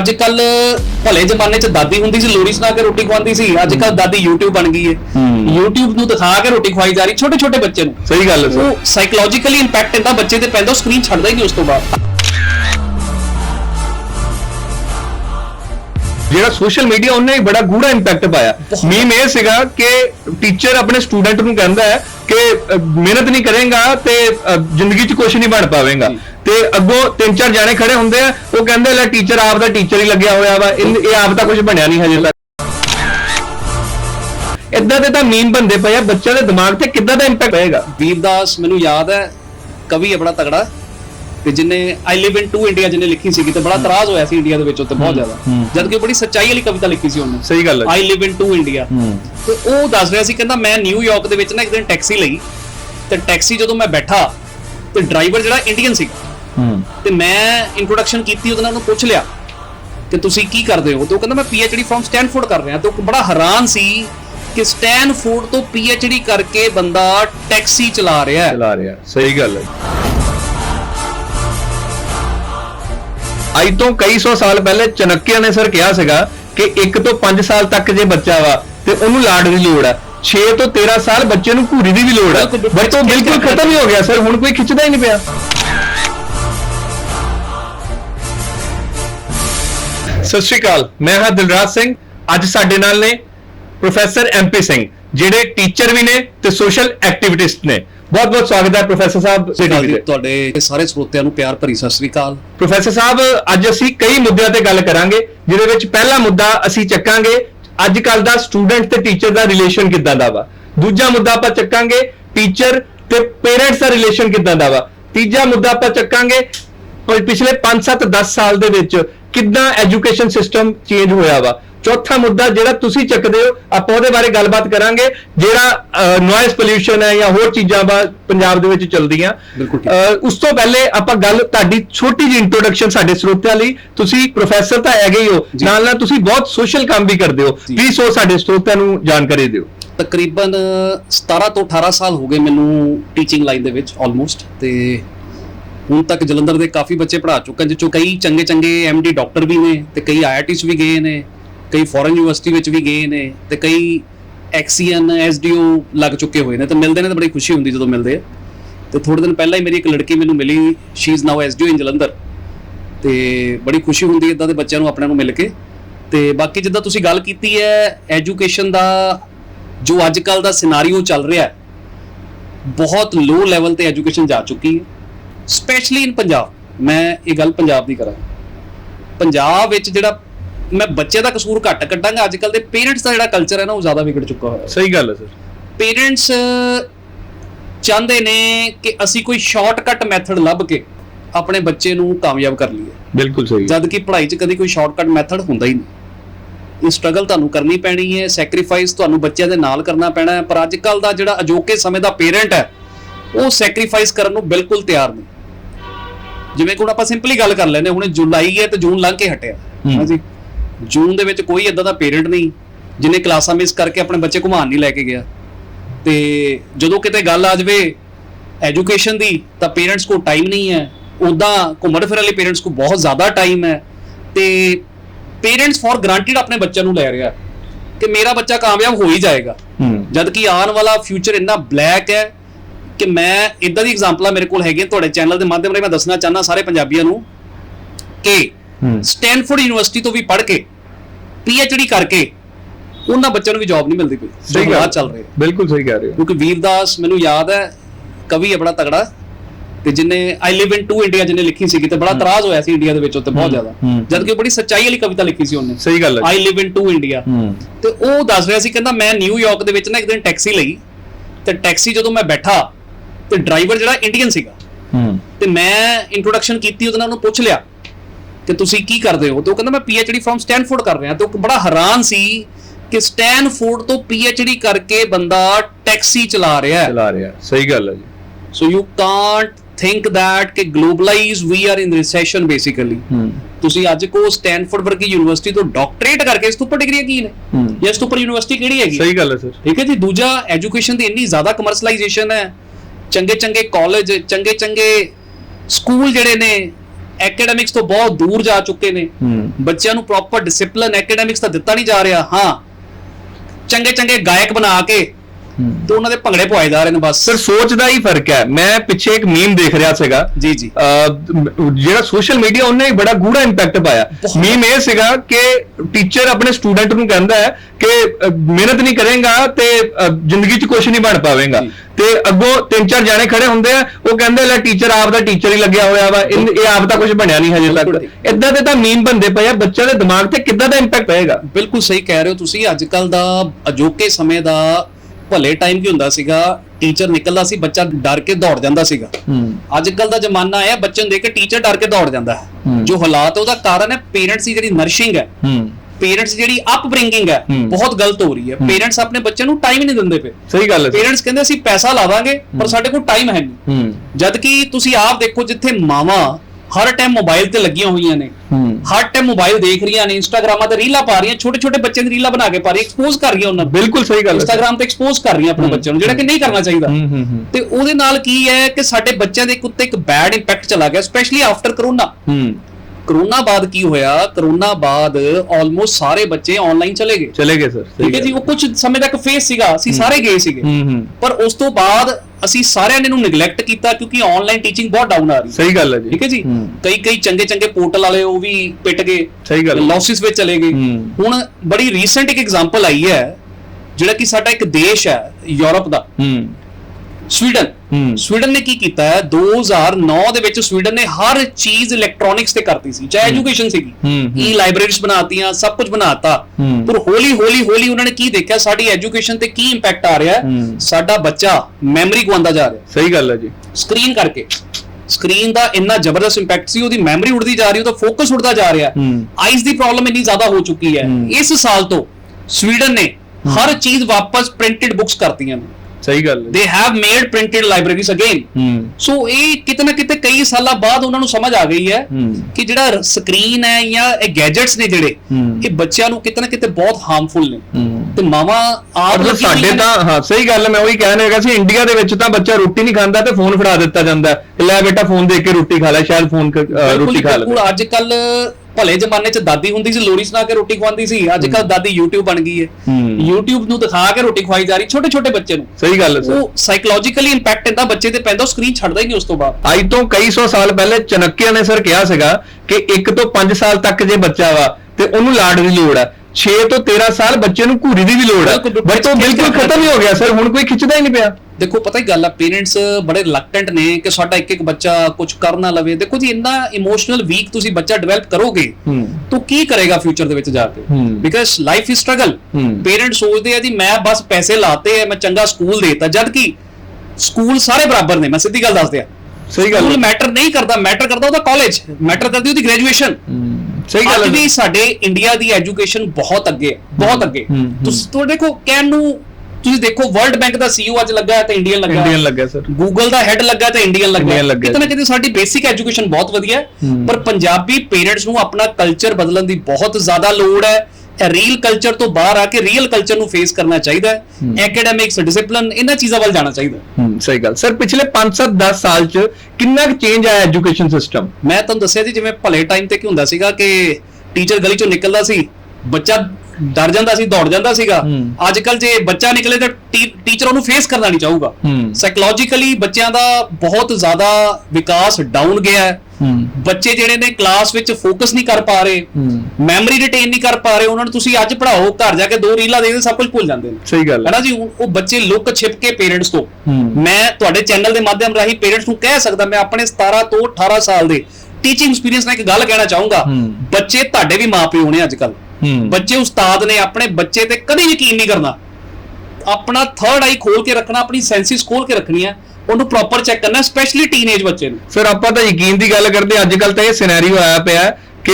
ਅੱਜ ਕੱਲ ਭਲੇ ਜ਼ਮਾਨੇ 'ਚ ਦਾਦੀ ਹੁੰਦੀ ਸੀ ਲੋਰੀ ਸੁਣਾ ਕੇ ਰੋਟੀ ਖਵਾਉਂਦੀ ਸੀ। ਅੱਜ ਕੱਲ ਦਾਦੀ YouTube ਬਣ ਗਈ ਹੈ। YouTube ਨੂੰ ਦਿਖਾ ਕੇ ਰੋਟੀ ਖਵਾਈ ਜਾ ਰਹੀ ਛੋਟੇ ਛੋਟੇ ਬੱਚੇ ਨੂੰ। ਸਹੀ ਗੱਲ ਹੈ ਉਹ ਸਾਈਕੋਲੋਜੀਕਲੀ ਇੰਪੈਕਟ ਇਹਦਾ ਬੱਚੇ ਤੇ ਪੈਂਦਾ ਸਕਰੀਨ ਛੱਡਦਾ ਹੀ ਨਹੀਂ ਉਸ ਤੋਂ ਬਾਅਦ। ਜਿਹੜਾ ਸੋਸ਼ਲ ਮੀਡੀਆ ਉਹਨੇ ਬੜਾ ਗੂੜਾ ਇੰਪੈਕਟ ਪਾਇਆ। ਮੀਮ ਇਹ ਸੀਗਾ ਕਿ ਟੀਚਰ ਆਪਣੇ ਸਟੂਡੈਂਟ ਨੂੰ ਕਹਿੰਦਾ ਹੈ ਕਿ ਮਿਹਨਤ ਨਹੀਂ ਕਰੇਗਾ ਤੇ ਜ਼ਿੰਦਗੀ 'ਚ ਕੁਝ ਨਹੀਂ ਬਣ ਪਾਵੇਂਗਾ। ਤੇ ਅੱਗੋਂ ਤਿੰਨ ਚਾਰ ਜਾਣੇ ਖੜੇ ਹੁੰਦੇ ਆ ਉਹ ਕਹਿੰਦੇ ਲੈ ਟੀਚਰ ਆਪ ਦਾ ਟੀਚਰ ਹੀ ਲੱਗਿਆ ਹੋਇਆ ਵਾ। ਇਹ ਆਪ ਤਾਂ ਕੁਝ ਬਣਿਆ ਨਹੀਂ ਹਜੇ ਤੱਕ। ਇਦਾਂ ਦੇ ਤਾਂ ਮੀਮ ਬੰਦੇ ਪਏ ਆ ਬੱਚਿਆਂ ਦੇ ਦਿਮਾਗ ਤੇ ਕਿੱਦਾਂ ਦਾ ਇੰਪੈਕਟ ਪਏਗਾ? ਵੀਰਦਾਸ ਮੈਨੂੰ ਯਾਦ ਹੈ ਕਵੀ ਬੜਾ ਤਗੜਾ ਤੇ ਜਿਨੇ ਆਈ ਲਿਵ ਇਨ ਟੂ ਇੰਡੀਆ ਜਿਹਨੇ ਲਿਖੀ ਸੀਗੀ ਤੇ ਬੜਾ ਤਰਾਜ਼ ਹੋਇਆ ਸੀ ਇੰਡੀਆ ਦੇ ਵਿੱਚ ਉੱਤੇ ਬਹੁਤ ਜ਼ਿਆਦਾ। ਜਦ ਕਿ ਉਹ ਬੜੀ ਸੱਚਾਈ ਵਾਲੀ ਕਵਿਤਾ ਲਿਖੀ ਸੀ ਉਹਨੇ। ਸਹੀ ਗੱਲ ਹੈ ਆਈ ਲਿਵ ਇਨ ਟੂ ਇੰਡੀਆ ਤੇ ਉਹ ਦੱਸ ਰਿਹਾ ਸੀ ਕਹਿੰਦਾ ਮੈਂ ਨਿਊਯਾਰਕ ਦੇ ਵਿੱਚ ਨਾ ਇੱਕ ਦਿਨ ਟੈਕਸੀ ਲਈ ਤੇ ਟੈਕਸੀ ਜਦੋਂ ਮੈਂ ਬੈਠਾ ਤੇ ਡਰਾਈਵਰ ਜਿਹੜਾ ਇੰਡੀਅਨ ਹੂੰ। ਤੇ ਮੈਂ ਇੰਟਰੋਡਕਸ਼ਨ ਕੀਤੀ ਉਹਦੇ ਨਾਲ ਉਹਨੂੰ ਪੁੱਛ ਲਿਆ ਕਿ ਤੁਸੀਂ ਕੀ ਕਰਦੇ ਹੋ? ਤੇ ਉਹ ਕਹਿੰਦਾ ਮੈਂ ਪੀਐਚਡੀ ਫਰਮ ਸਟੈਨਫੋਰਡ ਕਰ ਰਿਹਾ। ਤੇ ਉਹ ਬੜਾ ਹੈਰਾਨ ਸੀ ਕਿ ਸਟੈਨਫੋਰਡ ਤੋਂ ਪੀਐਚਡੀ ਕਰਕੇ ਬੰਦਾ ਟੈਕਸੀ ਚਲਾ ਰਿਹਾ ਹੈ। ਚਲਾ ਰਿਹਾ। ਸਹੀ ਗੱਲ ਹੈ। ਅੱਜ ਤੋਂ ਕਈ ਸੌ ਸਾਲ ਪਹਿਲੇ ਚਨੱਕਿਆ ਨੇ ਸਰ ਕਿਹਾ ਸੀਗਾ ਕਿ 1 ਤੋਂ 5 ਸਾਲ ਤੱਕ ਜੇ ਬੱਚਾ ਵਾ ਤੇ ਉਹਨੂੰ ਲਾਡ ਦੀ ਲੋੜ ਹੈ 6 ਤੋਂ 13 ਸਾਲ ਬੱਚੇ ਨੂੰ ਘੂਰੀ ਦੀ ਵੀ ਲੋੜ ਬਿਲਕੁਲ, ਬਟ ਉਹ ਬਿਲਕੁਲ ਖਤਮ ਹੀ ਹੋ ਗਿਆ ਸਰ। ਹੁਣ ਕੋਈ ਖਿੱਚਦਾ ਹੀ ਨਹੀਂ ਪਿਆ। ਸਤਿ ਸ਼੍ਰੀ ਅਕਾਲ। ਮੈਂ ਹਾਂ ਦਿਲਰਾਜ ਸਿੰਘ। ਅੱਜ ਸਾਡੇ ਨਾਲ ਨੇ ਪ੍ਰੋਫੈਸਰ ਐਮਪੀ ਸਿੰਘ ਜਿਹੜੇ ਟੀਚਰ ਵੀ ਨੇ ਤੇ ਸੋਸ਼ਲ ਐਕਟਿਵਿਸਟ ਨੇ। ਬਹੁਤ ਬਹੁਤ ਸਵਾਗਤ ਹੈ ਪ੍ਰੋਫੈਸਰ ਸਾਹਿਬ ਸਿਟੀ ਤੇ ਤੁਹਾਡੇ ਸਾਰੇ ਸਰੋਤਿਆਂ ਨੂੰ ਪਿਆਰ ਭਰੀ ਸਤਿ ਸ੍ਰੀ ਅਕਾਲ। ਪ੍ਰੋਫੈਸਰ ਸਾਹਿਬ ਅੱਜ ਅਸੀਂ ਕਈ ਮੁੱਦਿਆਂ ਤੇ ਗੱਲ ਕਰਾਂਗੇ ਜਿਹਦੇ ਵਿੱਚ ਪਹਿਲਾ ਮੁੱਦਾ ਅਸੀਂ ਚੱਕਾਂਗੇ ਅੱਜ ਕੱਲ ਦਾ ਸਟੂਡੈਂਟ ਤੇ ਟੀਚਰ ਦਾ ਰਿਲੇਸ਼ਨ ਕਿੱਦਾਂ ਦਾ ਵਾ? ਦੂਜਾ ਮੁੱਦਾ ਆਪਾਂ ਚੱਕਾਂਗੇ ਟੀਚਰ ਤੇ ਪੇਰੈਂਟਸ ਦਾ ਰਿਲੇਸ਼ਨ ਕਿੱਦਾਂ ਦਾ ਵਾ? ਤੀਜਾ ਮੁੱਦਾ ਆਪਾਂ ਚੱਕਾਂਗੇ ਪਿਛਲੇ 5 7 10 ਸਾਲ ਦੇ ਵਿੱਚ ਕਿੱਦਾਂ ਐਜੂਕੇਸ਼ਨ ਸਿਸਟਮ ਚੇਂਜ ਹੋਇਆ ਵਾ? ਚੌਥਾ ਮੁੱਦਾ ਜਿਹੜਾ ਤੁਸੀਂ ਚੱਕਦੇ ਹੋ ਆਪਾਂ ਉਹਦੇ ਬਾਰੇ ਗੱਲਬਾਤ ਕਰਾਂਗੇ। ਜਿਹੜਾ ਨੋਇਸ ਪੋਲਿਊਸ਼ਨ ਹੈ ਜਾਂ ਹੋਰ ਚੀਜ਼ਾਂ ਵਾ ਪੰਜਾਬ ਦੇ ਵਿੱਚ ਚੱਲਦੀਆਂ। ਉਸ ਤੋਂ ਪਹਿਲੇ ਆਪਾਂ ਗੱਲ ਤੁਹਾਡੀ ਛੋਟੀ ਜਿਹੀ ਇੰਟਰੋਡਕਸ਼ਨ ਸਾਡੇ ਸਰੋਤਿਆਂ ਲਈ। ਤੁਸੀਂ ਪ੍ਰੋਫੈਸਰ ਤਾਂ ਹੈਗੇ ਹੀ ਹੋ। ਨਾਲ ਨਾਲ ਤੁਸੀਂ ਬਹੁਤ ਸੋਸ਼ਲ ਕੰਮ ਵੀ ਕਰਦੇ ਹੋ। ਪਲੀਜ਼ ਉਹ ਸਾਡੇ ਸਰੋਤਿਆਂ ਨੂੰ ਜਾਣਕਾਰੀ ਦਿਓ। ਤਕਰੀਬਨ 17 ਤੋਂ 18 ਸਾਲ ਹੋ ਗਏ ਮੈਨੂੰ ਟੀਚਿੰਗ ਲਾਈਨ ਦੇ ਵਿੱਚ ਆਲਮੋਸਟ ਤੇ ਹੁਣ ਤੱਕ ਜਲੰਧਰ ਦੇ ਕਾਫੀ ਬੱਚੇ ਪੜ੍ਹਾ ਚੁੱਕਾ ਜਿਹ ਚੋਂ ਕਈ ਚੰਗੇ ਚੰਗੇ ਐਮਡੀ ਡਾਕਟਰ ਵੀ ਨੇ ਤੇ ਕਈ ਆਈਆਈਟੀਸ ਵੀ ਗਏ ਨੇ। ਕਈ ਫੋਰਨ ਯੂਨੀਵਰਸਿਟੀ ਵਿੱਚ ਵੀ ਗਏ ਨੇ ਤੇ ਕਈ ਐਕਸੀਐਨ ਐਸਡੀਓ ਲੱਗ ਚੁੱਕੇ ਹੋਏ ਨੇ ਤੇ ਮਿਲਦੇ ਨੇ ਤਾਂ ਬੜੀ ਖੁਸ਼ੀ ਹੁੰਦੀ ਜਦੋਂ ਮਿਲਦੇ ਆ। ਤੇ ਥੋੜੇ ਦਿਨ ਪਹਿਲਾਂ ਹੀ ਮੇਰੀ ਇੱਕ ਲੜਕੀ ਮੈਨੂੰ ਮਿਲੀ she is now SDO in Jalandhar ਤੇ ਬੜੀ ਖੁਸ਼ੀ ਹੁੰਦੀ ਹੈ ਇਦਾਂ ਦੇ ਬੱਚਿਆਂ ਨੂੰ, ਆਪਣਿਆਂ ਨੂੰ ਮਿਲ ਕੇ। ਤੇ ਬਾਕੀ ਜਿੱਦਾਂ ਤੁਸੀਂ ਗੱਲ ਕੀਤੀ ਹੈ ਐਜੂਕੇਸ਼ਨ ਦਾ ਜੋ ਅੱਜ ਕੱਲ ਦਾ ਸਿਨਾਰੀਓ ਚੱਲ ਰਿਹਾ ਹੈ, ਬਹੁਤ ਲੋ ਲੈਵਲ ਤੇ ਐਜੂਕੇਸ਼ਨ ਜਾ ਚੁੱਕੀ ਹੈ। ਸਪੈਸ਼ਲੀ ਇਨ ਪੰਜਾਬ, ਮੈਂ ਇਹ ਗੱਲ ਪੰਜਾਬ ਦੀ ਕਰਾਂ ਪੰਜਾਬ ਵਿੱਚ ਜਿਹੜਾ ਮੈਂ ਬੱਚੇ ਦਾ ਕਸੂਰ ਘੱਟ ਕੱਢਾਂਗਾ। ਅੱਜ ਕੱਲ ਦੇ ਪੇਰੈਂਟਸ ਦਾ ਜਿਹੜਾ ਕਲਚਰ ਹੈ ਨਾ ਉਹ ਜ਼ਿਆਦਾ ਵਿਗੜ ਚੁੱਕਾ ਹੋਇਆ ਸਹੀ ਗੱਲ ਹੈ ਸਰ। ਪੇਰੈਂਟਸ ਚਾਹੁੰਦੇ ਨੇ ਕਿ ਅਸੀਂ ਕੋਈ ਸ਼ਾਰਟਕਟ ਮੈਥਡ ਲੱਭ ਕੇ ਆਪਣੇ ਬੱਚੇ ਨੂੰ ਕਾਮਯਾਬ ਕਰ ਲਈਏ। ਬਿਲਕੁਲ ਸਹੀ ਜਦ ਕਿ ਪੜ੍ਹਾਈ 'ਚ ਕਦੀ ਕੋਈ ਸ਼ਾਰਟਕਟ ਮੈਥਡ ਹੁੰਦਾ ਹੀ ਨਹੀਂ। ਇਹ ਸਟਰਗਲ ਤੁਹਾਨੂੰ ਕਰਨੀ ਪੈਣੀ ਹੈ ਸੈਕਰੀਫਾਈਸ ਤੁਹਾਨੂੰ ਬੱਚਿਆਂ ਦੇ ਨਾਲ ਕਰਨਾ ਪੈਣਾ ਹੈ। ਪਰ ਅੱਜ ਕੱਲ ਦਾ ਜਿਹੜਾ ਅਜੋਕੇ ਸਮੇਂ ਦਾ ਪੇਰੈਂਟ ਹੈ ਉਹ ਸੈਕਰੀਫਾਈਸ ਕਰਨ ਨੂੰ ਬਿਲਕੁਲ ਤਿਆਰ ਨਹੀਂ। ਜਿਵੇਂ ਕਿ ਹੁਣ ਆਪਾਂ ਸਿੰਪਲੀ ਗੱਲ ਕਰ ਹਾਂ, ਹੁਣ ਜੁਲਾਈ ਹੈ ਤੇ ਜੂਨ ਲੰਘ ਕੇ ਹਟਿਆ। ਹਾਂਜੀ। ਜੂਨ ਦੇ ਵਿੱਚ ਕੋਈ ਇਦਾਂ ਦਾ ਪੇਰੈਂਟ ਨਹੀਂ ਜਿਹਨੇ ਕਲਾਸਾਂ ਮਿਸ ਕਰਕੇ ਆਪਣੇ ਬੱਚੇ ਘੁਮਾਉਣ ਨਹੀਂ ਲੈ ਕੇ ਗਿਆ। ਤੇ ਜਦੋਂ ਕਿਤੇ ਗੱਲ ਆ ਜਾਵੇ ਐਜੂਕੇਸ਼ਨ ਦੀ ਤਾਂ ਪੇਰੈਂਟਸ ਕੋਲ ਟਾਈਮ ਨਹੀਂ ਹੈ। ਉਦਾਂ ਘੁੰਮਣ ਫਿਰਨ ਲਈ ਪੇਰੈਂਟਸ ਕੋਲ ਬਹੁਤ ਜ਼ਿਆਦਾ ਟਾਈਮ ਹੈ। ਤੇ ਪੇਰੈਂਟਸ ਫॉर ਗ੍ਰਾਂਟਡ ਆਪਣੇ ਬੱਚਿਆਂ ਨੂੰ ਲੈ ਰਿਹਾ ਕਿ ਮੇਰਾ ਬੱਚਾ ਕਾਮਯਾਬ ਹੋ ਹੀ ਜਾਏਗਾ। ਜਦ ਕਿ ਆਉਣ ਵਾਲਾ ਫਿਊਚਰ ਇੰਨਾ ਬਲੈਕ ਹੈ ਕਿ ਮੈਂ ਇਦਾਂ ਦੀ ਐਗਜ਼ਾਮਪਲਾਂ ਮੇਰੇ ਕੋਲ ਹੈਗੀਆਂ ਤੁਹਾਡੇ ਚੈਨਲ ਦੇ ਮਾਧਿਅਮ ਰਾਹੀਂ ਮੈਂ ਦੱਸਣਾ ਚਾਹਨਾ ਸਾਰੇ ਪੰਜਾਬੀਆਂ ਨੂੰ ਕਿ ਸਟੈਨਫੋਰਡ ਯੂਨੀਵਰਸਿਟੀ ਤੋਂ ਵੀ ਪੜ੍ਹ ਕੇ ਪੀਐਚਡੀ ਕਰਕੇ ਉਹਨਾਂ ਬੱਚਿਆਂ ਨੂੰ ਵੀ ਜੌਬ ਨਹੀਂ ਮਿਲਦੀ ਪਈ ਸਹੀ ਗੱਲ। ਚੱਲ ਰਹੇ ਬਿਲਕੁਲ ਸਹੀ ਕਹਿ ਰਹੇ ਹੋ। ਕਿਉਂਕਿ ਵੀਰਦਾਸ ਮੈਨੂੰ ਯਾਦ ਹੈ ਕਵੀ ਹੈ ਬੜਾ ਤਗੜਾ ਤੇ ਜਿਨੇ ਆਈ ਲਿਵ ਇਨ ਟੂ ਇੰਡੀਆ ਜਿਹਨੇ ਲਿਖੀ ਸੀਗੀ ਤੇ ਬੜਾ ਤਰਾਜ਼ ਹੋਇਆ ਸੀ ਇੰਡੀਆ ਦੇ ਵਿੱਚ ਉੱਤੇ ਬਹੁਤ ਜ਼ਿਆਦਾ। ਜਦ ਕਿ ਉਹ ਬੜੀ ਸੱਚਾਈ ਵਾਲੀ ਕਵਿਤਾ ਲਿਖੀ ਸੀ ਉਹਨੇ। ਸਹੀ ਗੱਲ ਹੈ। ਆਈ ਲਿਵ ਇਨ ਟੂ ਇੰਡੀਆ ਤੇ ਉਹ ਦੱਸ ਰਿਹਾ ਸੀ ਕਹਿੰਦਾ ਮੈਂ ਨਿਊਯਾਰਕ ਦੇ ਵਿੱਚ ਨਾ ਇੱਕ ਦਿਨ ਟੈਕਸੀ ਲਈ ਤੇ ਟੈਕਸੀ ਜਦੋਂ ਮੈਂ ਬੈਠਾ ਤੇ ਡਰਾਈਵਰ ਜਿਹੜਾ ਇੰਡੀਅਨ ਸੀਗਾ ਤੇ ਮੈਂ ਇੰਟਰੋਡਕਸ਼ਨ ਕੀਤੀ ਉਹਦੇ ਨਾਲ ਉਹਨੂੰ ਪੁੱਛ ਲਿਆ। ਕਿ ਤੁਸੀਂ ਕੀ ਕਰਦੇ ਹੋ? ਤੇ ਉਹ ਕਹਿੰਦਾ ਮੈਂ ਪੀਐਚਡੀ ਫਰਮ ਸਟੈਨਫੋਰਡ ਕਰ ਰਿਹਾ। ਤੇ ਉਹ ਬੜਾ ਹੈਰਾਨ ਸੀ ਕਿ ਸਟੈਨਫੋਰਡ ਤੋਂ ਪੀਐਚਡੀ ਕਰਕੇ ਬੰਦਾ ਟੈਕਸੀ ਚਲਾ ਰਿਹਾ ਹੈ। ਚਲਾ ਰਿਹਾ ਸਹੀ ਗੱਲ ਹੈ ਜੀ। So you can't think that ਕਿ globalise we are in recession basically ਤੁਸੀਂ ਅੱਜ ਕੋ ਸਟੈਨਫੋਰਡ ਵਰਗੀ ਯੂਨੀਵਰਸਿਟੀ ਤੋਂ ਡਾਕਟਰੇਟ ਕਰਕੇ ਇਸ ਤੋਂ ਉੱਪਰ ਡਿਗਰੀਆਂ ਕੀ ਨੇ? ਜਾਂ ਇਸ ਤੋਂ ਉੱਪਰ ਯੂਨੀਵਰਸਿਟੀ ਕਿਹੜੀ ਹੈਗੀ? ਸਹੀ ਗੱਲ ਹੈ ਸਰ। ਠੀਕ ਹੈ ਜੀ? ਦੂਜਾ ਐਜੂਕੇਸ਼ਨ ਦੀ ਇੰਨੀ ਜ਼ਿਆਦਾ ਕਮਰਸ਼ਲਾਈਜੇਸ਼ਨ ਹੈ। ਚੰਗੇ ਚੰਗੇ ਕਾਲਜ ਚੰਗੇ ਚੰਗੇ ਸਕੂਲ ਜਿਹੜੇ ਨੇ ਐਕੈਡੈਮਿਕਸ ਤੋਂ ਬਹੁਤ ਦੂਰ ਜਾ ਚੁੱਕੇ ਨੇ। ਬੱਚਿਆਂ ਨੂੰ ਪ੍ਰੋਪਰ ਡਿਸਪਲਿਨ ਐਕੈਡੈਮਿਕਸ ਤਾਂ ਦਿੱਤਾ ਨਹੀਂ ਜਾ ਰਿਹਾ। ਹਾਂ। ਚੰਗੇ ਚੰਗੇ ਗਾਇਕ ਬਣਾ ਕੇ ਤੇ ਉਹਨਾਂ ਦੇ ਭੰਗੜੇ ਪਵਾਏ ਜਾ ਰਹੇ ਨੇ ਬਸ। ਸਰ ਸੋਚ ਦਾ ਹੀ ਫ਼ਰਕ ਹੈ। ਮੈਂ ਪਿੱਛੇ ਇੱਕ ਮੀਮ ਦੇਖ ਰਿਹਾ ਸੀਗਾ। ਜੀ ਜੀ। ਜਿਹੜਾ ਸੋਸ਼ਲ ਮੀਡੀਆ ਉਹਨੇ ਹੀ ਬੜਾ ਗੂੜਾ ਇੰਪੈਕਟ ਪਾਇਆ। ਮੀਮ ਇਹ ਸੀਗਾ ਕਿ ਟੀਚਰ ਆਪਣੇ ਸਟੂਡੈਂਟ ਨੂੰ ਕਹਿੰਦਾ ਹੈ ਕਿ ਮਿਹਨਤ ਨਹੀਂ ਕਰੇਗਾ ਤੇ ਜ਼ਿੰਦਗੀ 'ਚ ਕੁਝ ਨਹੀਂ ਬਣ ਪਾਵੇਂਗਾ। ਤੇ ਅੱਗੋਂ ਤਿੰਨ ਚਾਰ ਜਾਣੇ ਖੜੇ ਹੁੰਦੇ ਆ ਉਹ ਕਹਿੰਦੇ ਲੈ ਟੀਚਰ ਆਪ ਦਾ ਟੀਚਰ ਹੀ ਲੱਗਿਆ ਹੋਇਆ ਵਾ। ਇਹ ਆਪ ਤਾਂ ਕੁਝ ਬਣਿਆ ਨਹੀਂ ਹਜੇ ਤੱਕ। ਇਦਾਂ ਦੇ ਤਾਂ ਮੀਮ ਬੰਦੇ ਪਏ ਆ ਬੱਚਿਆਂ ਦੇ ਦਿਮਾਗ ਤੇ ਕਿੱਦਾਂ ਦਾ ਇੰਪੈਕਟ ਪਏਗਾ? ਬਿਲਕੁਲ ਸਹੀ ਕਹਿ ਰਹੇ ਹੋ ਤੁਸੀਂ। ਅੱਜ ਕੱਲ ਦਾ ਅਜੋਕੇ ਸਮੇਂ ਦਾ ਭਲੇ ਟਾਈਮ ਕੀ ਹੁੰਦਾ ਸੀਗਾ ਟੀਚਰ ਨਿਕਲਦਾ ਸੀ ਬੱਚਾ ਡਰ ਕੇ ਦੌੜ ਜਾਂਦਾ ਸੀਗਾ। ਅੱਜ ਕੱਲ ਦਾ ਜ਼ਮਾਨਾ ਹੈ ਬੱਚੇ ਨੂੰ ਦੇਖ ਕੇ ਟੀਚਰ ਡਰ ਕੇ ਦੌੜ ਜਾਂਦਾ ਹੈ। ਜੋ ਹਾਲਾਤ ਹੈ ਉਹਦਾ ਕਾਰਨ ਹੈ ਪੇਰੈਂਟਸ ਦੀ ਜਿਹੜੀ ਨਰਸ਼ਿੰਗ ਹੈ ਪੇਰੈਂਟਸ ਜਿਹੜੀ ਅਪਬ੍ਰਿੰਗਿੰਗ ਹੈ ਹੂੰ। ਬਹੁਤ ਗਲਤ ਹੋ ਰਹੀ ਹੈ। ਪੇਰੈਂਟਸ ਆਪਣੇ ਬੱਚਿਆਂ ਨੂੰ ਟਾਈਮ ਨਹੀਂ ਦਿੰਦੇ ਪਏ। ਸਹੀ ਗੱਲ ਹੈ। ਪੇਰੈਂਟਸ ਕਹਿੰਦੇ ਅਸੀਂ ਪੈਸਾ ਲਾਵਾਂਗੇ ਪਰ ਸਾਡੇ ਕੋਲ ਟਾਈਮ ਹੈ ਨਹੀਂ। ਜਦ ਕਿ ਤੁਸੀਂ ਆਪ ਦੇਖੋ ਜਿੱਥੇ ਮਾਵਾਂ ਹਰ ਟਾਈਮ ਮੋਬਾਈਲ ਤੇ ਲੱਗੀਆਂ ਹੋਈਆਂ ਨੇ। ਹਰ ਟਾਈਮ ਮੋਬਾਈਲ ਦੇਖ ਰਹੀਆਂ ਨੇ ਇੰਸਟਾਗ੍ਰਾਮਾਂ ਤੇ ਰੀਲਾਂ ਪਾ ਰਹੀਆਂ ਛੋਟੇ ਛੋਟੇ ਬੱਚਿਆਂ ਦੀ ਰੀਲਾਂ ਬਣਾ ਕੇ ਪਾ ਰਹੀਆਂ ਐਕਸਪੋਜ਼ ਕਰ ਰਹੀਆਂ ਉਹਨਾਂ ਬਿਲਕੁਲ ਸਹੀ ਗੱਲ ਹੈ। ਇੰਸਟਾਗ੍ਰਾਮ ਤੇ ਐਕਸਪੋਜ਼ ਕਰ ਰਹੀਆਂ ਆਪਣੇ। ਬੱਚਿਆਂ ਨੂੰ ਜਿਹੜਾ ਕਿ ਨਹੀਂ ਕਰਨਾ ਚਾਹੀਦਾ। ਤੇ ਉਹਦੇ ਨਾਲ ਕੀ ਹੈ ਕਿ ਸਾਡੇ ਬੱਚਿਆਂ ਦੇ ਉੱਤੇ ਇੱਕ ਬੈਡ ਇੰਪੈਕਟ ਚਲਾ ਗਿਆ ਸਪੈਸ਼ਲੀ ਆਫਟਰ ਕਰੋਨਾ ਕਰੋਨਾ ਬਾਅਦ ਕੀ ਹੋਇਆ? ਕਰੋਨਾ ਬਾਅਦ ਆਲਮੋਸਟ ਸਾਰੇ ਬੱਚੇ ਆਨਲਾਈਨ ਚਲੇ ਗਏ। ਚਲੇ ਗਏ ਸਰ ਠੀਕ ਹੈ ਜੀ ਉਹ ਕੁਝ ਸਮੇਂ ਤੱਕ ਫੇਸ ਸੀਗਾ ਅਸੀਂ ਸਾਰੇ ਗਏ ਸੀਗੇ। ਪਰ ਉਸ ਤੋਂ ਬਾਅਦ ਅਸੀਂ ਸਾਰਿਆਂ ਨੇ ਇਹਨੂੰ ਨਿਗਲੈਕਟ ਕੀਤਾ ਕਿਉਂਕਿ ਆਨਲਾਈਨ ਟੀਚਿੰਗ ਬਹੁਤ ਡਾਊਨ ਆ ਰਹੀ ਸਹੀ ਗੱਲ ਹੈ ਜੀ। ਠੀਕ ਹੈ ਜੀ? ਕਈ ਕਈ ਚੰਗੇ ਚੰਗੇ ਪੋਰਟਲ ਵਾਲੇ ਉਹ ਵੀ ਪਿੱਟ ਗਏ। ਸਹੀ ਗੱਲ। ਲਾਸਿਸ ਵਿੱਚ ਚਲੇ ਗਏ। ਹੁਣ ਬੜੀ ਰੀਸੈਂਟ ਇੱਕ ਐਗਜ਼ਾਮਪਲ ਆਈ ਹੈ ਜਿਹੜਾ ਕਿ ਸਾਡਾ ਇੱਕ ਦੇਸ਼ ਹੈ ਯੂਰਪ ਦਾ। ਸਵੀਡਨ। ਸਵੀਡਨ ਨੇ ਕੀ ਕੀਤਾ ਹੈ? 2009 ਦੇ ਵਿੱਚ ਸਵੀਡਨ ਨੇ ਹਰ ਚੀਜ਼ ਇਲੈਕਟ੍ਰੋਨਿਕਸ ਤੇ ਕਰਤੀ ਸੀ ਚਾਹੇ ਐਜੂਕੇਸ਼ਨ ਸੀਗੀ। ਈ ਲਾਇਬ੍ਰੇਰੀਜ਼ ਬਣਾਤੀਆਂ ਸਭ ਕੁਝ ਬਣਾਤਾ। ਪਰ ਹੌਲੀ ਹੌਲੀ ਹੌਲੀ ਉਹਨਾਂ ਨੇ ਕੀ ਦੇਖਿਆ? ਸਾਡੀ ਐਜੂਕੇਸ਼ਨ ਤੇ ਕੀ ਇੰਪੈਕਟ ਆ ਰਿਹਾ। ਸਾਡਾ ਬੱਚਾ ਮੈਮਰੀ ਗਵਾਉਂਦਾ ਜਾ ਰਿਹਾ। ਸਹੀ ਗੱਲ ਹੈ ਜੀ। ਸਕਰੀਨ ਕਰਕੇ। ਸਕਰੀਨ ਦਾ ਇੰਨਾ ਜ਼ਬਰਦਸਤ ਇੰਪੈਕਟ ਸੀ ਉਹਦੀ ਮੈਮਰੀ ਉੜਦੀ ਜਾ ਰਹੀ ਉਹਦਾ ਫੋਕਸ ਉੜਦਾ ਜਾ ਰਿਹਾ। ਆਈਜ਼ ਦੀ ਪ੍ਰੋਬਲਮ ਇੰਨੀ ਜ਼ਿਆਦਾ ਹੋ ਚੁੱਕੀ ਹੈ। ਹੂੰ। ਇਸ ਸਾਲ ਤੋਂ ਸਵੀਡਨ ਨੇ ਹਰ ਚੀਜ਼ ਵਾਪਸ ਪ੍ਰਿੰਟਡ ਬੁੱਕਸ ਕਰਤੀਆਂ ਨੇ। ਸਹੀ ਗੱਲ ਹੈ। They have made printed libraries again so ਇਹ ਕਿਤੇ ਨਾ ਕਿਤੇ ਕਈ ਸਾਲਾਂ ਬਾਅਦ ਉਹਨਾਂ ਨੂੰ ਸਮਝ ਆ ਗਈ ਹੈ ਕਿ ਜਿਹੜਾ ਸਕਰੀਨ ਹੈ ਜਾਂ ਇਹ ਗੈਜਟਸ ਨੇ ਜਿਹੜੇ। ਇਹ ਬੱਚਿਆਂ ਨੂੰ ਕਿਤੇ ਨਾ ਕਿਤੇ ਬਹੁਤ ਹਾਰਮਫੁਲ ਨੇ। ਤੇ ਮਾਵਾਂ ਆਪ ਸਾਡੇ। ਤਾਂ ਹਾਂ ਸਹੀ ਗੱਲ ਮੈਂ ਉਹੀ ਕਹਿਣ ਲੱਗਾ ਸੀ ਇੰਡੀਆ ਦੇ ਵਿੱਚ ਤਾਂ ਬੱਚਾ ਰੋਟੀ ਨਹੀਂ ਖਾਂਦਾ ਤੇ ਫੋਨ ਫੜਾ ਦਿੱਤਾ ਜਾਂਦਾ ਲੈ ਬੇਟਾ ਫੋਨ ਦੇਖ ਕੇ ਰੋਟੀ ਖਾ ਲੈ ਸ਼ਾਇਦ ਫੋਨ ਰੋਟੀ ਖਾ ਬਿਲਕੁਲ। ਲੈ ਅੱਜ ਕੱਲ ਭਲੇ ਜ਼ਮਾਨੇ 'ਚ ਦਾਦੀ ਹੁੰਦੀ ਸੀ ਲੋਰੀ ਸੁਣਾ ਕੇ ਰੋਟੀ ਖਵਾਉਂਦੀ ਸੀ ਅੱਜ ਕੱਲ ਦਾਦੀ YouTube ਬਣ ਗਈ ਹੈ। YouTube ਨੂੰ ਦਿਖਾ ਕੇ ਰੋਟੀ ਖਵਾਈ ਜਾ ਰਹੀ ਛੋਟੇ ਛੋਟੇ ਬੱਚੇ ਨੂੰ। ਸਹੀ ਗੱਲ ਹੈ ਸਰ। ਉਹ ਸਾਈਕੋਲੋਜੀਕਲੀ ਇੰਪੈਕਟ ਇੰਦਾ ਬੱਚੇ ਤੇ ਪੈਂਦਾ ਉਹ ਸਕਰੀਨ ਛੱਡਦਾ ਹੀ ਨਹੀਂ ਉਸ ਤੋਂ ਬਾਅਦ। ਅੱਜ ਤੋਂ ਕਈ ਸੌ ਸਾਲ ਪਹਿਲੇ ਚਨਕਿਆ ਨੇ ਸਰ ਕਿਹਾ ਸੀਗਾ ਕਿ 1 ਤੋਂ 5 ਸਾਲ ਤੱਕ ਜੇ ਬੱਚਾ ਵਾ ਤੇ ਉਹਨੂੰ ਲਾਡ ਦੀ ਲੋੜ ਹੈ। 6 ਤੋਂ 13 ਸਾਲ ਬੱਚੇ ਨੂੰ ਘੂਰੀ ਦੀ ਵੀ ਲੋੜ। ਬਟ ਉਹ ਬਿਲਕੁਲ ਖਤਮ ਹੀ ਹੋ ਗਿਆ ਸਰ। ਹੁਣ ਕੋਈ ਖਿੱਚਦਾ ਹੀ ਨਹੀਂ ਪਿਆ। ਦੇਖੋ ਪਤਾ ਹੀ ਗੱਲ ਆ? ਪੇਰੈਂਟਸ ਬੜੇ ਰਿਲੈਕਟੈਂਟ ਨੇ ਕਿ ਸਾਡਾ ਇੱਕ ਇੱਕ ਬੱਚਾ ਕੁਝ ਕਰ ਨਾ ਲਵੇ। ਦੇਖੋ ਜੀ ਇੰਨਾ ਇਮੋਸ਼ਨਲ ਵੀਕ ਤੁਸੀਂ ਬੱਚਾ ਡਿਵੈਲਪ ਕਰੋਗੇ ਤਾਂ ਕੀ ਕਰੇਗਾ ਫਿਊਚਰ ਦੇ ਵਿੱਚ ਜਾ ਕੇ। ਬਿਕਾਜ਼ ਲਾਈਫ ਇਜ਼ ਸਟਰਗਲ ਹੂੰ। ਪੇਰੈਂਟ ਸੋਚਦੇ ਆ ਜੀ ਮੈਂ ਬਸ ਪੈਸੇ ਲਾਤੇ ਆ ਮੈਂ ਚੰਗਾ ਸਕੂਲ ਦੇਤਾ। ਜਦ ਕਿ ਸਕੂਲ ਸਾਰੇ ਬਰਾਬਰ ਨੇ ਮੈਂ ਸਿੱਧੀ ਗੱਲ ਦੱਸ ਦਿਆਂ। ਸਹੀ ਗੱਲ ਮੈਟਰ ਨਹੀਂ ਕਰਦਾ ਮੈਟਰ ਕਰਦਾ ਉਹਦਾ ਕਾਲਜ ਮੈਟਰ ਕਰਦੀ ਉਹਦੀ ਗ੍ਰੈਜੂਏਸ਼ਨ ਸਹੀ ਗੱਲ ਹੈ ਵੀ ਸਾਡੇ ਇੰਡੀਆ ਦੀ ਐਜੂਕੇਸ਼ਨ ਬਹੁਤ ਅੱਗੇ ਹੈ ਬਹੁਤ ਅੱਗੇ। ਤੁਸੀਂ ਤੁਸੀਂ ਦੇਖੋ ਕਹਿਣ ਨੂੰ ਤੁਸੀਂ ਦੇਖੋ ਵਰਲਡ ਬੈਂਕ ਦਾ ਸੀਈਓ ਅੱਜ ਲੱਗਾ ਹੈ ਤੇ ਇੰਡੀਅਨ ਲੱਗਾ ਇੰਡੀਅਨ ਲੱਗਿਆ ਸਰ ਗੂਗਲ ਦਾ ਹੈਡ ਲੱਗਾ ਤੇ ਇੰਡੀਅਨ ਲੱਗਾ ਲੱਗਾ ਕਿਤੇ ਸਾਡੀ ਬੇਸਿਕ ਐਜੂਕੇਸ਼ਨ ਬਹੁਤ ਵਧੀਆ। ਪਰ ਪੰਜਾਬੀ ਪੇਰੈਂਟਸ ਨੂੰ ਆਪਣਾ ਕਲਚਰ ਬਦਲਣ ਦੀ ਬਹੁਤ ਜ਼ਿਆਦਾ ਲੋੜ ਹੈ। ਰੀਅਲ ਕਲਚਰ ਤੋਂ ਬਾਹਰ ਆ ਕੇ ਰੀਅਲ ਕਲਚਰ ਨੂੰ ਫੇਸ ਕਰਨਾ ਚਾਹੀਦਾ ਹੈ। ਐਕੈਡੈਮਿਕਸ ਡਿਸਪਲਿਨ ਇਹਨਾਂ ਚੀਜ਼ਾਂ ਵੱਲ ਜਾਣਾ ਚਾਹੀਦਾ ਸਹੀ ਗੱਲ। ਸਰ ਪਿਛਲੇ 5-7 10 ਸਾਲ ਚ ਕਿੰਨਾ ਕੁ ਚੇਂਜ ਆਇਆ ਐਜੂਕੇਸ਼ਨ ਸਿਸਟਮ ਮੈਂ ਤੁਹਾਨੂੰ ਦੱਸਿਆ ਜੀ ਜਿਵੇਂ ਭਲੇ ਟਾਈਮ ਤੇ ਕੀ ਹੁੰਦਾ ਸੀਗਾ ਕਿ ਟੀਚਰ ਗਲੀ ਚੋਂ ਨਿਕਲਦਾ ਸੀ ਬੱਚਾ ਡਰ ਜਾਂਦਾ ਸੀ ਦੌੜ ਜਾਂਦਾ ਸੀਗਾ। ਅੱਜ ਕੱਲ ਜੇ ਬੱਚਾ ਨਿਕਲੇ ਤਾਂ ਟੀਚਰ ਉਹਨੂੰ ਫੇਸ ਕਰਨਾ ਨਹੀਂ ਚਾਹੂਗਾ। ਸਾਈਕੋਲੋਜੀਕਲੀ ਬੱਚਿਆਂ ਦਾ ਬਹੁਤ ਜ਼ਿਆਦਾ ਵਿਕਾਸ ਡਾਊਨ ਗਿਆ ਹੈ। ਬੱਚੇ ਜਿਹੜੇ ਨੇ ਕਲਾਸ ਵਿੱਚ ਫੋਕਸ ਨਹੀਂ ਕਰ ਪਾ ਰਹੇ ਮੈਮਰੀ ਰਿਟੇਨ ਨਹੀਂ ਕਰ ਪਾ ਰਹੇ ਉਹਨਾਂ ਨੂੰ ਤੁਸੀਂ ਅੱਜ ਪੜਾਓ ਘਰ ਜਾ ਕੇ ਦੋ ਰੀਲਾਂ ਦੇਖਦੇ ਸਭ ਕੁਝ ਭੁੱਲ ਜਾਂਦੇ ਨੇ। ਸਹੀ ਗੱਲ ਹੈ। ਨਾ ਜੀ? ਉਹ ਬੱਚੇ ਲੁੱਕ ਛਿਪ ਕੇ ਪੇਰੈਂਟਸ ਤੋਂ। ਮੈਂ ਤੁਹਾਡੇ ਚੈਨਲ ਦੇ ਮਾਧਿਅਮ ਰਾਹੀਂ ਪੇਰੈਂਟਸ ਨੂੰ ਕਹਿ ਸਕਦਾ ਮੈਂ ਆਪਣੇ 17 ਤੋਂ 18 ਸਾਲ ਦੇ ਟੀਚਿੰਗ ਐਕਸਪੀਰੀਅੰਸ ਨਾਲ ਇੱਕ ਗੱਲ ਕਹਿਣਾ ਚਾਹੂੰਗਾ। ਬੱਚੇ ਤੁਹਾਡੇ ਵੀ ਮਾਪਿਓ ਨੇ ਅੱਜ ਕੱਲ ਬੱਚੇ ਉਸਤਾਦ ਨੇ ਆਪਣੇ ਬੱਚੇ ਤੇ ਕਦੇ ਯਕੀਨ ਨਹੀਂ ਕਰਨਾ। ਆਪਣਾ ਥਰਡ ਆਈ ਖੋਲ ਕੇ ਰੱਖਣਾ ਆਪਣੀ ਸੈਂਸਿਸ ਖੋਲ ਕੇ ਰੱਖਣੀਆਂ ਉਹਨੂੰ ਪ੍ਰੋਪਰ ਚੈੱਕ ਕਰਨਾ ਸਪੈਸ਼ਲੀ ਟੀਨੇਜ ਬੱਚੇ ਨੂੰ। ਸਰ ਆਪਾਂ ਤਾਂ ਯਕੀਨ ਦੀ ਗੱਲ ਕਰਦੇ ਅੱਜ ਕੱਲ ਤਾਂ ਇਹ ਸਿਨੈਰੀਓ ਆਇਆ ਪਿਆ ਹੈ ਕਿ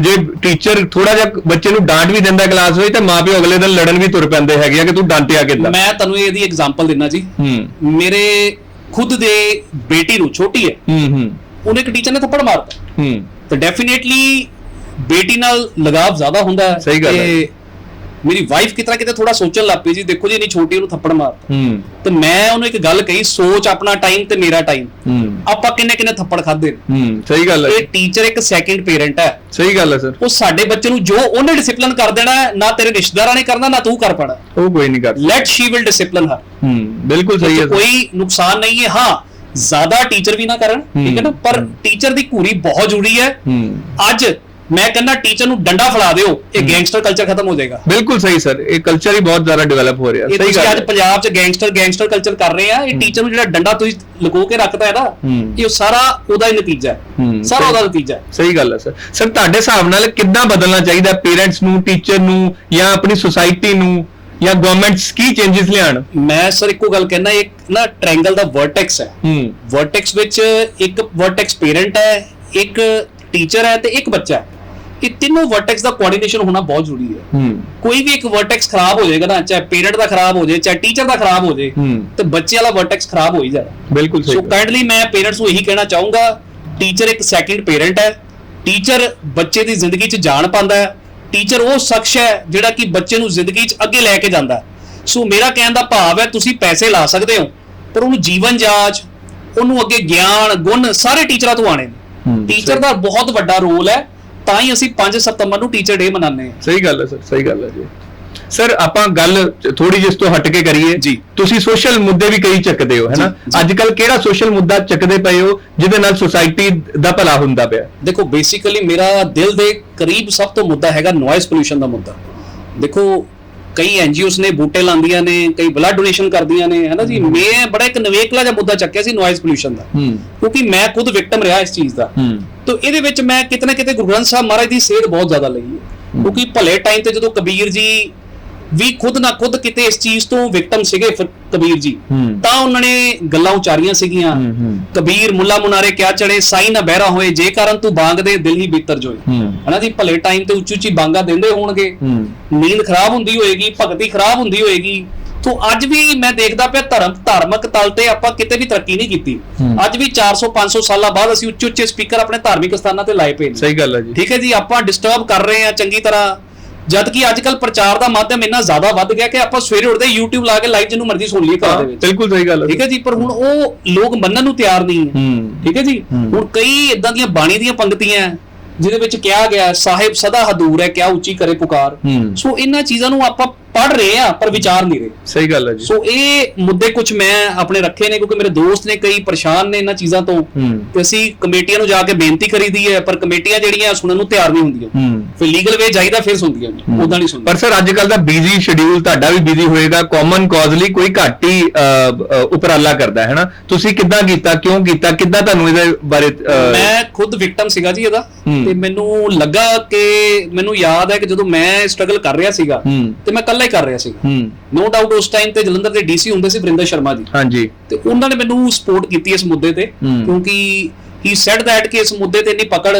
ਜੇ ਟੀਚਰ ਥੋੜਾ ਜਿਹਾ ਬੱਚੇ ਨੂੰ ਡਾਂਟ ਵੀ ਦਿੰਦਾ ਕਲਾਸ ਵਿੱਚ ਤਾਂ ਮਾਪਿਓ ਅਗਲੇ ਦਿਨ ਲੜਨ ਵੀ ਤੁਰ ਪੈਂਦੇ ਹੈਗੇ ਆ ਕਿ ਤੂੰ ਡਾਂਟਿਆ ਕਿੱਦਾਂ। ਮੈਂ ਤੁਹਾਨੂੰ ਇਹਦੀ ਐਗਜ਼ਾਮਪਲ ਦਿੰਨਾ ਜੀ। ਹੂੰ। ਮੇਰੇ ਖੁਦ ਦੇ ਬੇਟੀ ਨੂੰ ਛੋਟੀ ਹੈ। ਹੂੰ ਹੂੰ। ਉਹਨੇ ਇੱਕ ਟੀਚਰ ਨੇ ਥੱਪੜ ਮਾਰਤਾ। ਹੂੰ। ਤਾਂ ਡੈਫੀਨੇਟਲੀ ਬੇਟੀ ਨਾਲ ਲਗਾਵ ਜ਼ਿਆਦਾ ਹੁੰਦਾ ਹੈ ਸਹੀ ਗੱਲ ਹੈ। ਮੇਰੀ ਵਾਈਫ ਕਿਤਨਾ ਕਿਤੇ ਥੋੜਾ ਸੋਚਣ ਲੱਗ ਪਈ ਜੀ ਦੇਖੋ ਜੀ ਇੰਨੀ ਛੋਟੀ ਉਹਨੂੰ ਥੱਪੜ ਮਾਰਤਾ। ਹੂੰ। ਤੇ ਮੈਂ ਉਹਨੂੰ ਇੱਕ ਗੱਲ ਕਹੀ ਸੋਚ ਆਪਣਾ ਟਾਈਮ ਤੇ ਮੇਰਾ ਟਾਈਮ ਹੂੰ। ਆਪਾਂ ਕਿੰਨੇ ਕਿੰਨੇ ਥੱਪੜ ਖਾਦੇ ਹੂੰ ਸਹੀ ਗੱਲ ਹੈ। ਇਹ ਟੀਚਰ ਇੱਕ ਸੈਕਿੰਡ ਪੇਰੈਂਟ ਹੈ। ਸਹੀ ਗੱਲ ਹੈ ਸਰ। ਉਹ ਸਾਡੇ ਬੱਚੇ ਨੂੰ ਜੋ ਉਹਨੇ ਡਿਸਪਲਿਨ ਕਰ ਦੇਣਾ ਹੈ, ਨਾ ਤੇਰੇ ਰਿਸ਼ਤੇਦਾਰਾਂ ਨੇ ਕਰਨਾ ਨਾ ਤੂੰ ਕਰ ਪਾਣਾ। ਉਹ ਕੋਈ ਨਹੀਂ ਕਰ let she will discipline her ਹੂੰ ਬਿਲਕੁਲ ਸਹੀ ਹੈ। ਕੋਈ ਨੁਕਸਾਨ ਨਹੀਂ ਹੈ। ਹਾਂ ਜ਼ਿਆਦਾ ਟੀਚਰ ਵੀ ਨਾ ਕਰਨ ਠੀਕ ਹੈ ਨਾ? ਪਰ ਟੀਚਰ ਦੀ ਘੂਰੀ ਬਹੁਤ ਜ਼ਰੂਰੀ ਹੈ। ਹੂੰ। ਅੱਜ ਮੈਂ ਕਹਿੰਦਾ ਟੀਚਰ ਨੂੰ ਡੰਡਾ ਫੜਾ ਦਿਓ ਇਹ ਗੈਂਗਸਟਰ ਕਲਚਰ ਖਤਮ ਹੋ ਜਾਏਗਾ। ਬਿਲਕੁਲ ਸਹੀ ਸਰ ਇਹ ਕਲਚਰ ਹੀ ਬਹੁਤ ਜ਼ਿਆਦਾ ਡਿਵੈਲਪ ਹੋ ਰਿਹਾ ਸਹੀ ਗੱਲ ਅੱਜ। ਪੰਜਾਬ 'ਚ ਗੈਂਗਸਟਰ ਗੈਂਗਸਟਰ ਕਲਚਰ ਕਰ ਰਹੇ ਆ ਇਹ ਟੀਚਰ ਨੂੰ ਜਿਹੜਾ ਡੰਡਾ ਤੁਸੀਂ ਲੁਕੋ ਕੇ ਰੱਖਦਾ ਹੈ ਨਾ। ਇਹ ਸਾਰਾ ਉਹਦਾ ਹੀ ਨਤੀਜਾ ਹੈ। ਸਾਰਾ। ਉਹਦਾ ਨਤੀਜਾ ਹੈ। ਸਹੀ ਗੱਲ ਹੈ ਸਰ ਸਰ ਤੁਹਾਡੇ ਹਿਸਾਬ ਨਾਲ ਕਿੱਦਾਂ ਬਦਲਣਾ ਚਾਹੀਦਾ ਪੇਰੈਂਟਸ ਨੂੰ ਟੀਚਰ ਨੂੰ ਜਾਂ ਆਪਣੀ ਸੁਸਾਇਟੀ ਨੂੰ ਜਾਂ ਗਵਰਨਮੈਂਟਸ ਕੀ ਚੇਂਜਸ ਲਿਆਣ ਮੈਂ ਸਰ ਇੱਕੋ ਗੱਲ ਕਹਿਣਾ ਇੱਕ ਨਾ ਟ੍ਰਾਇੰਗਲ ਦਾ ਵਰਟੈਕਸ ਹੈ। ਹੂੰ। ਵਰਟੈਕਸ ਵਿੱਚ ਇੱਕ ਵਰਟੈਕਸ ਪੇਰੈਂਟ ਹੈ ਇੱਕ ਟੀਚਰ ਹੈ ਤੇ ਇੱਕ ਬੱਚਾ ਹੈ। ਇਹ ਤਿੰਨੋਂ ਵਰਟੈਕਸ ਦਾ ਕੋਆਰਡੀਨੇਸ਼ਨ ਹੋਣਾ ਬਹੁਤ ਜ਼ਰੂਰੀ ਹੈ। ਕੋਈ ਵੀ ਇੱਕ ਵਰਟੈਕਸ ਖਰਾਬ ਹੋ ਜਾਏਗਾ ਨਾ ਚਾਹੇ ਪੇਰੈਂਟ ਦਾ ਖਰਾਬ ਹੋ ਜਾਏ ਚਾਹੇ ਟੀਚਰ ਦਾ ਖਰਾਬ ਹੋ ਜਾਏ ਤੇ ਬੱਚੇ ਵਾਲਾ ਵਰਟੈਕਸ ਖਰਾਬ ਹੋ ਹੀ ਜਾਣਾ ਬਿਲਕੁਲ ਸਹੀ ਸੋ। ਕਾਈਂਡਲੀ ਮੈਂ ਪੇਰੈਂਟਸ ਨੂੰ ਇਹੀ ਕਹਿਣਾ ਚਾਹੂੰਗਾ ਟੀਚਰ ਇੱਕ ਸੈਕਿੰਡ ਪੇਰੈਂਟ ਹੈ। ਟੀਚਰ ਬੱਚੇ ਦੀ ਜ਼ਿੰਦਗੀ 'ਚ ਜਾਣ ਪਾਉਂਦਾ ਹੈ। ਟੀਚਰ ਉਹ ਸ਼ਖਸ ਹੈ ਜਿਹੜਾ ਕਿ ਬੱਚੇ ਨੂੰ ਜ਼ਿੰਦਗੀ 'ਚ ਅੱਗੇ ਲੈ ਕੇ ਜਾਂਦਾ। ਸੋ ਮੇਰਾ ਕਹਿਣ ਦਾ ਭਾਵ ਹੈ ਤੁਸੀਂ ਪੈਸੇ ਲਾ ਸਕਦੇ ਹੋ ਪਰ ਉਹਨੂੰ ਜੀਵਨ ਜਾਚ ਉਹਨੂੰ ਅੱਗੇ ਗਿਆਨ ਗੁਣ ਸਾਰੇ ਟੀਚਰਾਂ ਤੋਂ ਆਣੇ ਟੀਚਰ ਦਾ ਬਹੁਤ ਵੱਡਾ ਰੋਲ ਹੈ। ਤਾਂ ਹੀ ਅਸੀਂ 5 ਸਤੰਬਰ ਨੂੰ ਟੀਚਰ ਡੇ ਮਨਾਉਂਦੇ ਹਾਂ। ਸਹੀ ਗੱਲ ਹੈ ਸਰ ਸਹੀ ਗੱਲ ਹੈ ਜੀ। ਸਰ ਆਪਾਂ ਗੱਲ ਥੋੜੀ ਜਿਸ ਤੋਂ ਹਟ ਕੇ ਕਰੀਏ। ਜੀ। ਤੁਸੀਂ ਸੋਸ਼ਲ ਮੁੱਦੇ ਵੀ ਕਈ ਚੱਕਦੇ ਹੋ ਹੈਨਾ। ਅੱਜ ਕੱਲ ਕਿਹੜਾ ਸੋਸ਼ਲ ਮੁੱਦਾ ਚੱਕਦੇ ਪਏ ਹੋ ਜਿਹਦੇ ਨਾਲ ਸੁਸਾਇਟੀ ਦਾ ਭਲਾ ਹੁੰਦਾ ਪਿਆ? ਦੇਖੋ ਬੇਸਿਕਲੀ ਮੇਰਾ ਦਿਲ ਦੇ ਕਰੀਬ ਸਭ ਤੋਂ ਮੁੱਦਾ ਹੈਗਾ ਨੋਇਜ਼ ਪੋਲੂਸ਼ਨ ਦਾ ਮੁੱਦਾ। ਦੇਖੋ ਕਈ ਐਨਜੀਓਸ ਨੇ ਬੂਟੇ ਲਾਉਂਦੀਆਂ ਨੇ ਕਈ ਬਲੱਡ ਡੋਨੇਸ਼ਨ ਕਰਦੀਆਂ ਨੇ ਹੈਨਾ ਜੀ? ਮੈਂ ਬੜਾ ਇੱਕ ਨਵੇਕਲਾ ਜਿਹਾ ਮੁੱਦਾ ਚੱਕਿਆ ਸੀ ਨੋਇਜ਼ ਪੋਲੂਸ਼ਨ ਦਾ। ਕਿਉਂਕਿ ਮੈਂ ਖੁਦ ਵਿਕਟਮ ਰਿਹਾ ਇਸ ਚੀਜ਼ ਦਾ। ਤੋ ਇਹਦੇ ਵਿੱਚ ਮੈਂ ਕਿਤੇ ਨਾ ਕਿਤੇ ਗੁਰੂ ਗ੍ਰੰਥ ਸਾਹਿਬ ਮਹਾਰਾਜ ਦੀ ਸੇਧ ਬਹੁਤ ਜ਼ਿਆਦਾ ਲਈ ਕਿਉਂਕਿ ਭਲੇ ਟਾਈਮ ਤੇ ਜਦੋਂ ਕਬੀਰ ਜੀ ਵੀ ਖੁਦ ਨਾ ਖੁਦ ਕਿਤੇ ਇਸ ਚੀਜ਼ ਤੋਂ ਵਿਕਟਮ ਸੀਗੇ ਕਬੀਰ ਜੀ। ਤਾਂ ਉਹਨਾਂ ਨੇ ਗੱਲਾਂ ਉਚਾਰੀਆਂ ਸੀਗੀਆਂ। ਕਬੀਰ ਮੁੱਲਾ ਮੁਨਾਰੇ ਕਿਆ ਚੜੇ ਸਾਈ ਨਾ ਬਹਿਰਾ ਹੋਏ ਜੇ ਕਾਰਨ ਤੂੰ ਬਾਂਗ ਦੇ ਦਿਲ ਹੀ ਬੀਤਰ ਜੋਏ। ਹਨਾ ਜੀ ਭਲੇ ਟਾਈਮ ਤੇ ਉੱਚੀ ਉੱਚੀ ਬਾਂਗਾ ਦਿੰਦੇ ਹੋਣਗੇ। ਨੀਂਦ ਖਰਾਬ ਹੁੰਦੀ ਹੋਏਗੀ ਭਗਤੀ ਖਰਾਬ ਹੁੰਦੀ ਹੋਏਗੀ। ਤੋਂ ਅੱਜ ਵੀ ਮੈਂ ਦੇਖਦਾ ਪਿਆ ਧਰਮ ਧਾਰਮਿਕ ਤਲ ਤੇ ਆਪਾਂ ਕਿਤੇ ਵੀ ਤਰੱਕੀ ਨਹੀਂ ਕੀਤੀ। ਅੱਜ ਵੀ 400 500 ਸਾਲਾਂ ਬਾਅਦ ਅਸੀਂ ਉੱਚੇ ਉੱਚੇ ਸਪੀਕਰ ਆਪਣੇ ਧਾਰਮਿਕ ਸਥਾਨਾਂ ਤੇ ਲਾਏ ਪਏ ਨੇ। ਸਹੀ ਗੱਲ ਹੈ ਜੀ। ਠੀਕ ਹੈ ਜੀ ਆਪਾਂ ਡਿਸਟਰਬ ਕਰ ਰਹੇ ਹਾਂ ਚੰਗੀ ਤਰ੍ਹਾਂ। ਜਦ ਕਿ ਅੱਜ ਕੱਲ ਪ੍ਰਚਾਰ ਦਾ ਮਾਧਿਅਮ ਇੰਨਾ ਜ਼ਿਆਦਾ ਵੱਧ ਗਿਆ ਕਿ ਆਪਾਂ ਸਵੇਰੇ ਉੱਠਦੇ YouTube ਲਾ ਕੇ ਲਾਈਵ ਜਿਹਨੂੰ ਮਰਜ਼ੀ ਸੁਣ ਲਈਏ ਘਰ ਦੇ ਵਿੱਚ। ਬਿਲਕੁਲ ਸਹੀ ਗੱਲ ਹੈ। ਠੀਕ ਹੈ ਜੀ ਪਰ ਹੁਣ ਉਹ ਲੋਕ ਮੰਨਣ ਨੂੰ ਤਿਆਰ ਨਹੀਂ ਹੈ। ਠੀਕ ਹੈ ਜੀ। ਹੁਣ ਕਈ ਇਦਾਂ ਦੀਆਂ ਬਾਣੀ ਦੀਆਂ ਪੰਕਤੀਆਂ ਹੈ, ਜਿਹਦੇ ਵਿੱਚ ਕਿਹਾ ਗਿਆ ਸਾਹਿਬ ਸਦਾ ਹਦੂਰ ਹੈ ਕਿਆ ਉੱਚੀ ਕਰੇ ਪੁਕਾਰ। ਸੋ ਇਹਨਾਂ ਚੀਜ਼ਾਂ ਨੂੰ ਆਪਾਂ ਪੜ ਰਹੇ ਆ ਪਰ ਵਿਚਾਰ ਨਹੀਂ ਰਹੇ। ਸਹੀ ਗੱਲ ਹੈ ਜੀ। ਸੋ ਇਹ ਮੁੱਦੇ ਕੁਝ ਮੈਂ ਆਪਣੇ ਰੱਖੇ ਨੇ ਕਿਉਂਕਿ ਮੇਰੇ ਦੋਸਤ ਨੇ ਕਈ ਪਰੇਸ਼ਾਨ ਨੇ ਇਹਨਾਂ ਚੀਜ਼ਾਂ ਤੋਂ। ਤੇ ਅਸੀਂ ਕਮੇਟੀਆਂ ਨੂੰ ਜਾ ਕੇ ਬੇਨਤੀ ਕਰੀਦੀ ਹੈ ਪਰ ਕਮੇਟੀਆਂ ਜਿਹੜੀਆਂ ਸੁਣਨ ਨੂੰ ਤਿਆਰ ਨਹੀਂ ਹੁੰਦੀਆਂ। ਫਿਰ ਲੀਗਲ ਵੇ ਜਾਈਦਾ ਫਿਰ ਸੁਣਦੀਆਂ ਨੇ। ਉਦਾਂ ਨਹੀਂ ਸੁਣਦੀਆਂ। ਪਰ ਸਰ ਅੱਜ ਕੱਲ ਦਾ ਬਿਜ਼ੀ ਸ਼ਡਿਊਲ ਤੁਹਾਡਾ ਵੀ ਬਿਜ਼ੀ ਹੋਏਗਾ ਕਾਮਨ ਕਾਜ਼ ਲਈ ਕੋਈ ਘੱਟ ਉਪਰਾਲਾ ਕਰਦਾ ਹੈ ਨਾ ਤੁਸੀਂ ਕਿੱਦਾਂ ਕੀਤਾ ਕਿਉਂ ਕੀਤਾ ਕਿੱਦਾਂ ਤੁਹਾਨੂੰ ਇਹਦੇ ਬਾਰੇ ਮੈਂ ਖੁਦ ਵਿਕਟਮ ਸੀਗਾ ਜੀ ਇਹਦਾ। ਤੇ ਮੈਨੂੰ ਲੱਗਾ ਕਿ ਮੈਨੂੰ ਯਾਦ ਹੈ ਕਿ ਜਦੋਂ ਮੈਂ ਸਟਰਗਲ ਕਰ ਰਿਹਾ ਸੀਗਾ ਤੇ ਮੈਂ ਇਕੱਲਾ ਹੀ ਕਰ ਰਿਹਾ ਸੀਗਾ। ਹੂੰ। ਨੋ ਡਾਊਟ ਉਸ ਟਾਈਮ ਤੇ ਜਲੰਧਰ ਦੇ ਡੀਸੀ ਹੁੰਦੇ ਸੀ ਵਰਿੰਦਰ ਸ਼ਰਮਾ ਜੀ। ਹਾਂਜੀ। ਤੇ ਉਹਨਾਂ ਨੇ ਮੈਨੂੰ ਸਪੋਰਟ ਕੀਤੀ ਇਸ ਮੁੱਦੇ ਤੇ। ਕਿਉਂਕਿ ਹੀ ਸੈਡ ਦੈਟ ਕਿ ਇਸ ਮੁੱਦੇ ਤੇ ਇੰਨੀ ਪਕੜ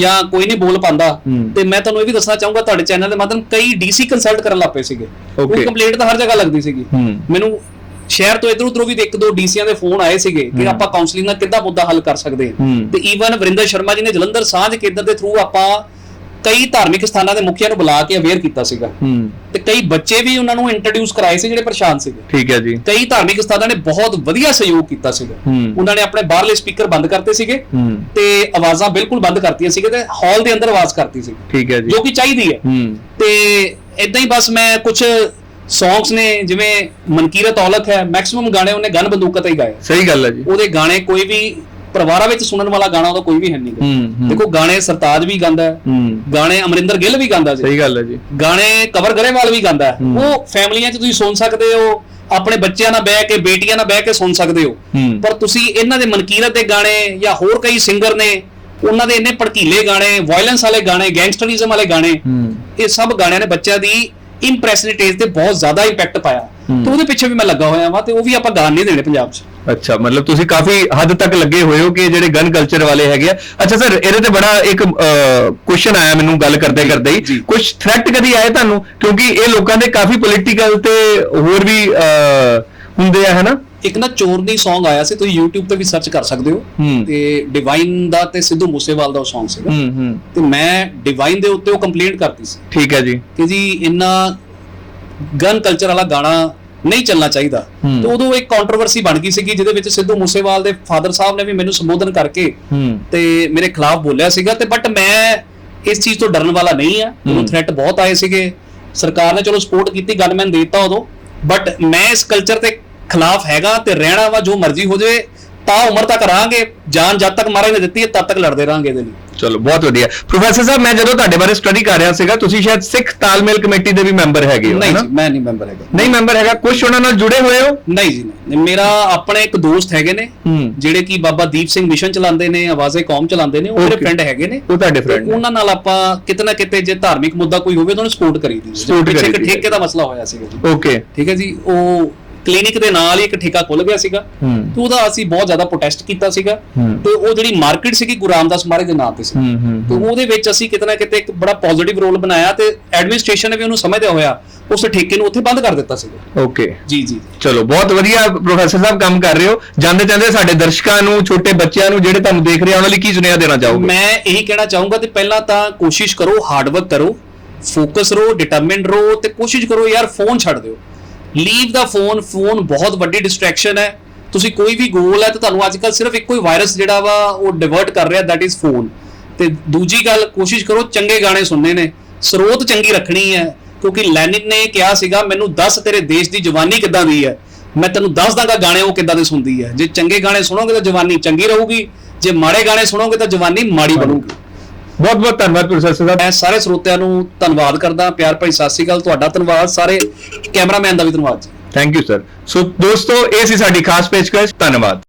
ਜਾਂ ਕੋਈ ਨਹੀਂ ਬੋਲ ਪਾਉਂਦਾ। ਤੇ ਮੈਂ ਤੁਹਾਨੂੰ ਇਹ ਵੀ ਦੱਸਣਾ ਚਾਹੂੰਗਾ ਤੁਹਾਡੇ ਚੈਨਲ ਦੇ ਮਾਧਿਅਮ ਕਈ ਡੀਸੀ ਕੰਸਲਟ ਕਰਨ ਲੱਗ ਪਏ ਸੀਗੇ। ਉਹ. ਕੰਪਲੇਂਟ ਤਾਂ ਹਰ ਜਗ੍ਹਾ ਲੱਗਦੀ ਸੀਗੀ। ਮੈਨੂੰ ਸ਼ਹਿਰ ਤੋਂ ਇਧਰ ਉਧਰੋਂ ਵੀ ਇੱਕ ਦੋ ਡੀਸੀਆਂ ਦੇ ਫੋਨ ਆਏ ਸੀਗੇ ਕਿ ਆਪਾਂ ਕਾਉਂਸਲਿੰਗ ਨਾਲ ਕਿੱਦਾਂ ਮੁੱਦਾ ਹੱਲ ਕਰ ਸਕਦੇ। ਹੂੰ। ਤੇ ਈਵਨ ਵਰਿੰਦਰ ਸ਼ਰਮਾ ਜੀ ਨੇ ਜਲੰਧਰ ਸਾਂਝ ਕੇਂਦਰ ਦੇ ਥਰੂ ਆਪਾਂ ਕਈ ਧਾਰਮਿਕ ਸਥਾਨਾਂ ਦੇ ਮੁਖੀਆਂ ਨੂੰ ਬੁਲਾ ਕੇ ਅਵੇਅਰ ਕੀਤਾ ਸੀਗਾ। ਹੂੰ। ਤੇ ਕਈ ਬੱਚੇ ਵੀ ਉਹਨਾਂ ਨੂੰ ਇੰਟਰੋਡਿਊਸ ਕਰਾਏ ਸੀ ਜਿਹੜੇ ਪਰੇਸ਼ਾਨ ਸੀਗੇ। ਠੀਕ ਹੈ ਜੀ। ਕਈ ਧਾਰਮਿਕ ਸਥਾਨਾਂ ਨੇ ਬਹੁਤ ਵਧੀਆ ਸਹਿਯੋਗ ਕੀਤਾ ਸੀਗਾ। ਹੂੰ। ਉਹਨਾਂ ਨੇ ਆਪਣੇ ਬਾਹਰਲੇ ਸਪੀਕਰ ਬੰਦ ਕਰਤੇ ਸੀਗੇ ਹੂੰ। ਤੇ ਆਵਾਜ਼ਾਂ ਬਿਲਕੁਲ ਬੰਦ ਕਰਤੀਆਂ ਸੀਗੇ ਤੇ ਹਾਲ ਦੇ ਅੰਦਰ ਆਵਾਜ਼ ਕਰਤੀ ਸੀ ਠੀਕ ਹੈ ਜੀ। ਜੋ ਕਿ ਚਾਹੀਦੀ ਹੈ। ਹੂੰ। ਤੇ ਇਦਾਂ ਹੀ ਬਸ ਮੈਂ ਕੁਝ ਸੌਂਗਸ ਨੇ ਜਿਵੇਂ ਮਨਕੀਰਤ ਔਲਖ ਹੈ ਮੈਕਸਿਮਮ ਗਾਣੇ ਉਹਨੇ ਗਨ ਬੰਦੂਕਾਂ ਤੇ ਹੀ ਗਾਏ। ਸਹੀ ਗੱਲ ਹੈ ਜੀ। ਉਹਦੇ ਗਾਣੇ ਕੋਈ ਵੀ ਪਰਿਵਾਰਾਂ ਵਿੱਚ ਸੁਣਨ ਵਾਲਾ ਗਾਣਾ ਉਹਦਾ ਕੋਈ ਵੀ ਹੈ ਨਹੀਂ ਦੇਖੋ ਗਾਣੇ ਸਰਤਾਜ ਵੀ ਗਾਉਂਦਾ ਹੈ ਗਾਣੇ ਅਮਰਿੰਦਰ ਗਿੱਲ ਵੀ ਗਾਉਂਦਾ ਜੀ। ਸਹੀ ਗੱਲ ਹੈ ਜੀ। ਗਾਣੇ ਕਵਰ ਗਰੇਵਾਲ ਵੀ ਗਾਉਂਦਾ। ਉਹ ਫੈਮਲੀਆਂ 'ਚ ਤੁਸੀਂ ਸੁਣ ਸਕਦੇ ਹੋ ਆਪਣੇ ਬੱਚਿਆਂ ਨਾਲ ਬਹਿ ਕੇ ਬੇਟੀਆਂ ਨਾਲ ਬਹਿ ਕੇ ਸੁਣ ਸਕਦੇ ਹੋ। ਪਰ ਤੁਸੀਂ ਇਹਨਾਂ ਦੇ ਮਨਕੀਰਤ ਦੇ ਗਾਣੇ ਜਾਂ ਹੋਰ ਕਈ ਸਿੰਗਰ ਨੇ ਉਹਨਾਂ ਦੇ ਇੰਨੇ ਭੜਕੀਲੇ ਗਾਣੇ ਵਾਇਲੈਂਸ ਵਾਲੇ ਗਾਣੇ ਗੈਂਗਸਟਰਿਜ਼ਮ ਵਾਲੇ ਗਾਣੇ ਇਹ ਸਭ ਗਾਣਿਆਂ ਨੇ ਬੱਚਿਆਂ ਦੀ ਇੰਪ੍ਰੈਸ਼ਨਿਟੇਜ ਤੇ ਬਹੁਤ ਜ਼ਿਆਦਾ ਇੰਪੈਕਟ ਪਾਇਆ। ਤੇ ਉਹਦੇ ਪਿੱਛੇ ਵੀ ਮੈਂ ਲੱਗਾ ਹੋਇਆ ਵਾਂ ਤੇ ਉਹ ਵੀ ਆਪਾਂ ਗਾਣ ਨਹੀਂ ਦੇਣੇ ਪੰਜਾਬ 'ਚ। ਅੱਛਾ ਮਤਲਬ ਤੁਸੀਂ ਕਾਫੀ ਹੱਦ ਤੱਕ ਲੱਗੇ ਹੋਏ ਹੋ ਕਿ ਜਿਹੜੇ ਗਨ ਕਲਚਰ ਵਾਲੇ ਹੈਗੇ ਆ। ਅੱਛਾ ਸਰ ਇਹਦੇ ਤੇ ਬੜਾ ਇੱਕ ਕੁਐਸਚਨ ਆਇਆ ਮੈਨੂੰ ਗੱਲ ਕਰਦੇ ਕਰਦੇ ਹੀ। ਕੁਝ ਥ੍ਰੈਟ ਕਦੀ ਆਏ ਤੁਹਾਨੂੰ? ਕਿਉਂਕਿ ਇਹ ਲੋਕਾਂ ਦੇ ਕਾਫੀ ਪੋਲੀਟੀਕਲ ਤੇ ਹੋਰ ਵੀ ਹੁੰਦੇ ਆ ਹੈਨਾ? ਇੱਕ ਨਾ ਚੋਰਨੀ Song ਆਇਆ ਸੀ ਤੁਸੀਂ YouTube ਤੇ ਵੀ ਸਰਚ ਕਰ ਸਕਦੇ ਹੋ। ਤੇ ਡਿਵਾਈਨ ਦਾ ਤੇ ਸਿੱਧੂ ਮੂਸੇਵਾਲ ਦਾ ਉਹ Song ਸੀਗਾ। ਤੇ ਮੈਂ ਡਿਵਾਈਨ ਦੇ ਉੱਤੇ ਉਹ ਕੰਪਲੇਂਟ ਕਰਤੀ ਸੀ। ਠੀਕ ਹੈ ਜੀ। ਕਿ ਜੀ ਇੰਨਾ ਗਨ ਕਲਚਰ ਵਾਲਾ ਗਾਣਾ ਨਹੀਂ ਚੱਲਣਾ ਚਾਹੀਦਾ। ਤੇ ਉਦੋਂ ਇੱਕ ਕੰਟਰੋਵਰਸੀ ਬਣ ਗਈ ਸੀਗੀ ਜਿਹਦੇ ਵਿੱਚ ਸਿੱਧੂ ਮੂਸੇਵਾਲ ਦੇ ਫਾਦਰ ਸਾਹਿਬ ਨੇ ਵੀ ਮੈਨੂੰ ਸੰਬੋਧਨ ਕਰਕੇ ਤੇ ਮੇਰੇ ਖਿਲਾਫ ਬੋਲਿਆ ਸੀਗਾ ਤੇ ਬਟ ਮੈਂ ਇਸ ਚੀਜ਼ ਤੋਂ ਡਰਨ ਵਾਲਾ ਨਹੀਂ ਆ। ਮੈਨੂੰ। ਥ੍ਰੈਟ ਬਹੁਤ ਆਏ ਸੀਗੇ। ਸਰਕਾਰ ਨੇ ਚਲੋ ਸਪੋਰਟ ਕੀਤੀ ਗਨਮੈਨ ਦੇਤਾ ਉਦੋਂ। ਬਟ ਮੈਂ ਇਸ ਕਲਚਰ ਤੇ ਖਿਲਾਫ ਹੈਗਾ ਤੇ ਰਹਿਣਾ ਵਾ ਜੋ ਮਰਜ਼ੀ ਹੋ ਜਾਵੇ ਤਾਂ ਉਮਰ ਤੱਕ ਰਹਾਂਗੇ। ਜਾਨ ਜਦ ਤੱਕ ਮਹਾਰਾਜ ਨੇ ਦਿੱਤੀ ਹੈ ਤਦ ਤੱਕ ਲੜਦੇ ਰਹਾਂਗੇ ਇਹਦੇ ਲਈ। ਚਲੋ ਬਹੁਤ ਵਧੀਆ। ਪ੍ਰੋਫੈਸਰ ਸਾਹਿਬ ਮੈਂ ਜਦੋਂ ਤੁਹਾਡੇ ਬਾਰੇ ਸਟੱਡੀ ਕਰ ਰਿਹਾ ਸੀਗਾ ਤੁਸੀਂ ਸ਼ਾਇਦ ਸਿੱਖ ਤਾਲਮੇਲ ਕਮੇਟੀ ਦੇ ਵੀ ਮੈਂਬਰ ਹੈਗੇ ਹੋ ਨਹੀਂ? ਜੀ ਮੈਂ ਨਹੀਂ ਮੈਂਬਰ ਹੈਗਾ। ਨਹੀਂ ਮੈਂਬਰ ਹੈਗਾ ਕੁਝ ਉਹਨਾਂ ਨਾਲ ਜੁੜੇ ਹੋਏ ਹੋ? ਨਹੀਂ ਜੀ ਨਹੀਂ। ਮੇਰਾ ਆਪਣੇ ਇੱਕ ਦੋਸਤ ਹੈਗੇ ਨੇ ਹੂੰ। ਜਿਹੜੇ ਕਿ ਬਾਬਾ ਦੀਪ ਸਿੰਘ ਮਿਸ਼ਨ ਚਲਾਉਂਦੇ ਨੇ ਆਵਾਜ਼ੇ ਕੌਮ ਚਲਾਉਂਦੇ ਨੇ ਉਹ ਮੇਰੇ Okay. ਫਰੈਂਡ ਹੈਗੇ ਨੇ। ਉਹ ਤੁਹਾਡੇ ਫਰੈਂਡ ਉਹਨਾਂ ਨਾਲ ਆਪਾਂ ਕਿਤੇ ਨਾ ਕਿਤੇ ਜੇ ਧਾਰਮਿਕ ਮੁੱਦਾ ਕੋਈ ਹੋਵੇ ਤਾਂ ਉਹਨੂੰ ਸਪੋਰਟ ਕਰੀਦੀ ਹੈ। Support ਪਿੱਛੇ ਇੱਕ ਕਰੀਦੀ ਹੈ। ਠੇਕੇ ਦਾ ਮਸਲਾ ਹੋਇਆ ਸੀਗਾ ਜੀ। ਓਕੇ ਠੀਕ ਹੈ ਜੀ ਉਹ ਕਲੀਨਿਕ ਦੇ ਨਾਲ ਹੀ ਇੱਕ ਠੇਕਾ ਖੁੱਲ ਗਿਆ ਸੀਗਾ ਤੇ ਉਹਦਾ ਅਸੀਂ ਬਹੁਤ ਜ਼ਿਆਦਾ ਪ੍ਰੋਟੈਸਟ ਕੀਤਾ ਸੀਗਾ। ਤੇ ਉਹ ਜਿਹੜੀ ਮਾਰਕੀਟ ਸੀਗੀ ਗੁਰੂ ਰਾਮਦਾਸ ਮਹਾਰਾਜ ਦੇ ਨਾਂ ਤੇ ਸੀ। ਤੇ ਉਹਦੇ ਵਿੱਚ ਅਸੀਂ ਕਿਤੇ ਨਾ ਕਿਤੇ ਇੱਕ ਬੜਾ ਪੋਜ਼ਿਟਿਵ ਰੋਲ ਬਣਾਇਆ ਤੇ ਐਡਮਿਨਿਸਟ੍ਰੇਸ਼ਨ ਨੇ ਵੀ ਉਹਨੂੰ ਸਮਝਦਿਆ ਹੋਇਆ ਉਸ ਠੇਕੇ ਨੂੰ ਉੱਥੇ ਬੰਦ ਕਰ ਦਿੱਤਾ ਸੀਗਾ। ਓਕੇ ਜੀ ਜੀ। ਚਲੋ ਬਹੁਤ ਵਧੀਆ ਪ੍ਰੋਫੈਸਰ ਸਾਹਿਬ ਕੰਮ ਕਰ ਰਹੇ ਹੋ। ਜਾਂਦੇ ਜਾਂਦੇ ਸਾਡੇ ਦਰਸ਼ਕਾਂ ਨੂੰ ਛੋਟੇ ਬੱਚਿਆਂ ਨੂੰ ਜਿਹੜੇ ਤੁਹਾਨੂੰ ਦੇਖ ਰਹੇ ਆ ਉਹਨਾਂ ਲਈ ਕੀ ਸੁਨੇਹਾ ਦੇਣਾ ਚਾਹੋਗੇ? ਮੈਂ ਇਹੀ ਕਹਿਣਾ ਚਾਹੂੰਗਾ ਤੇ ਪਹਿਲਾਂ ਤਾਂ ਕੋਸ਼ਿਸ਼ ਕਰੋ ਹਾਰਡ ਵਰਕ ਕਰੋ ਫੋਕਸ ਰਹੋ ਡਿਟਰਮਿਨਡ ਰਹੋ ਤੇ ਕੋਸ਼ਿਸ਼ ਕਰੋ ਯਾਰ ਫੋਨ ਛੱਡ ਦਿਓ। ਲੀਵ ਦਾ ਫੋਨ ਫੋਨ ਬਹੁਤ ਵੱਡੀ ਡਿਸਟਰੈਕਸ਼ਨ ਹੈ। ਤੁਸੀਂ ਕੋਈ ਵੀ ਗੋਲ ਹੈ ਤਾਂ ਤੁਹਾਨੂੰ ਅੱਜ ਕੱਲ ਸਿਰਫ ਇੱਕੋ ਹੀ ਵਾਇਰਸ ਜਿਹੜਾ ਵਾ, ਉਹ ਡਿਵਰਟ ਕਰ ਰਿਹਾ ਦੈਟ ਇਜ਼ ਫੋਨ ਤੇ ਦੂਜੀ ਗੱਲ, ਕੋਸ਼ਿਸ਼ ਕਰੋ ਚੰਗੇ ਗਾਣੇ ਸੁਣਨੇ ਨੇ। ਸਰੋਤ ਚੰਗੀ ਰੱਖਣੀ ਹੈ, ਕਿਉਂਕਿ ਲੈਨਿਨ ਨੇ ਕਿਹਾ ਸੀਗਾ, ਮੈਨੂੰ ਦੱਸ ਤੇਰੇ ਦੇਸ਼ ਦੀ ਜਵਾਨੀ ਕਿੱਦਾਂ ਦੀ ਹੈ? ਮੈਂ ਤੈਨੂੰ ਦੱਸ ਦਾਂਗਾ ਗਾਣੇ ਉਹ ਕਿੱਦਾਂ ਦੇ ਸੁਣਦੀ ਹੈ। ਜੇ ਚੰਗੇ ਗਾਣੇ ਸੁਣੋਗੇ ਤਾਂ ਜਵਾਨੀ ਚੰਗੀ ਰਹੂਗੀ। ਜੇ ਮਾੜੇ ਗਾਣੇ ਸੁਣੋਗੇ ਤਾਂ ਜਵਾਨੀ ਮਾੜੀ ਬਣੂਗੀ। ਬਹੁਤ ਬਹੁਤ ਧੰਨਵਾਦ ਪ੍ਰੋਫੈਸਰ ਸਾਹਿਬ। ਮੈਂ ਸਾਰੇ ਸਰੋਤਿਆਂ ਨੂੰ ਧੰਨਵਾਦ ਕਰਦਾ ਪਿਆਰ ਭਾਈ ਸਤਿ ਸ਼੍ਰੀ ਅਕਾਲ ਤੁਹਾਡਾ ਧੰਨਵਾਦ ਸਾਰੇ ਕੈਮਰਾਮੈਨ ਦਾ ਵੀ ਧੰਨਵਾਦ ਥੈਂਕ ਯੂ ਸਰ ਸੋ ਦੋਸਤੋ ਇਹ ਸੀ ਸਾਡੀ ਖਾਸ ਪੇਸ਼ਕਸ਼ ਧੰਨਵਾਦ।